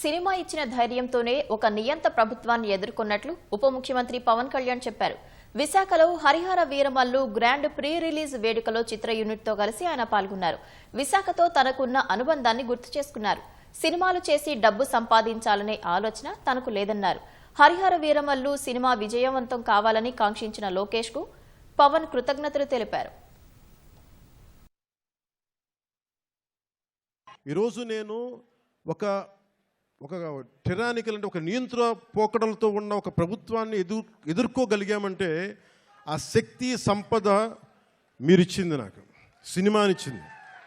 Cinema ఇచ్చిన ధైర్యంతోనే ఒక నియంత ప్రభుత్వాన్ని ఎదుర్కొన్నట్లు ఉప ముఖ్యమంత్రి పవన్ కళ్యాణ్ చెప్పారు. విశాఖలో Harihara Veeramallu grand pre release వేడుకలో చిత్ర యూనిట్తో కలిసి ఆయన పాల్గొన్నారు. విశాఖతో తనకున్న అనుబంధాన్ని గుర్తు చేసుకున్నారు. సినిమాలు చేసి డబ్బు సంపాదించాలనే ఆలోచన తనకు లేదన్నారు. హరిహర వీరమల్లు సినిమా విజయవంతం కావాలని కాంక్షించిన లోకేష్కు పవన్ కృతజ్ఞతలు తెలిపారు. ఈరోజు నేను ఒక ఒక టెరానికల్ అంటే ఒక నియంత్రణ పోకడలతో ఉన్న ఒక ప్రభుత్వాన్ని ఎదుర్ ఎదుర్కోగలిగామంటే ఆ శక్తి సంపద మీరిచ్చింది నాకు. సినిమానిచ్చింది.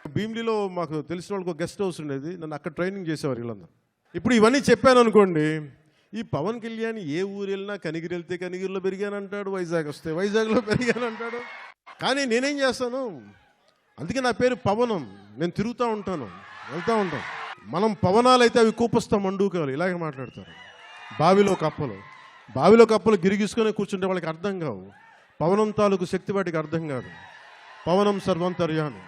భీమిలిలో మాకు తెలిసిన వాళ్ళకి ఒక గెస్ట్ హౌస్ ఉండేది. నన్ను అక్కడ ట్రైనింగ్ చేసేవారు వీళ్ళందరూ. ఇప్పుడు ఇవన్నీ చెప్పాను అనుకోండి ఈ పవన్ కళ్యాణ్ ఏ ఊరు వెళ్ళినా కనిగిరి వెళ్తే కనిగిరిలో పెరిగానంటాడు వైజాగ్ వస్తే వైజాగ్లో పెరిగానంటాడు. కానీ నేనేం చేస్తాను? అందుకే నా పేరు పవనం. నేను తిరుగుతూ ఉంటాను వెళ్తూ ఉంటాను. మనం పవనాలు అయితే అవి కూపస్తాం మండూకాలు ఇలాగే మాట్లాడతారు. బావిలో కప్పలు బావిలో కప్పలు గిరిగిసుకొని కూర్చుంటే వాళ్ళకి అర్థం కావు. పవనం తాలూకు శక్తి వాటికి అర్థం కాదు. పవనం సర్వంతర్యామి.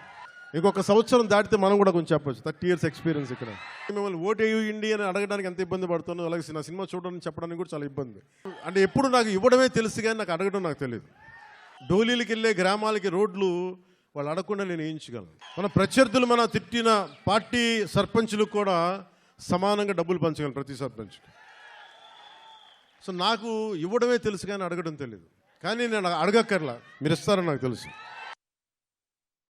ఇంకొక సంవత్సరం దాటితే మనం కూడా కొంచెం చెప్పొచ్చు. థర్టీ ఇయర్స్ ఎక్స్పీరియన్స్ ఇక్కడ. మిమ్మల్ని ఓటు వేయండి అని అడగడానికి ఎంత ఇబ్బంది పడుతుందో అలాగే నా సినిమా చూడడానికి చెప్పడానికి కూడా చాలా ఇబ్బంది. అంటే ఎప్పుడు నాకు ఇవ్వడమే తెలుసు కానీ నాకు అడగడం నాకు తెలియదు డోలీలకి వెళ్ళే గ్రామాలకి రోడ్లు వాళ్ళు అడగకుండా నేను వేయించగలను. మన ప్రత్యర్థులు మన తిట్టిన పార్టీ సర్పంచులకు కూడా సమానంగా డబ్బులు పంచగలను ప్రతి సర్పంచ్కి. సో నాకు ఇవ్వడమే తెలుసు కానీ అడగడం తెలియదు కానీ నేను అడగక్కర్లా. మీరు ఇస్తారని నాకు తెలుసు.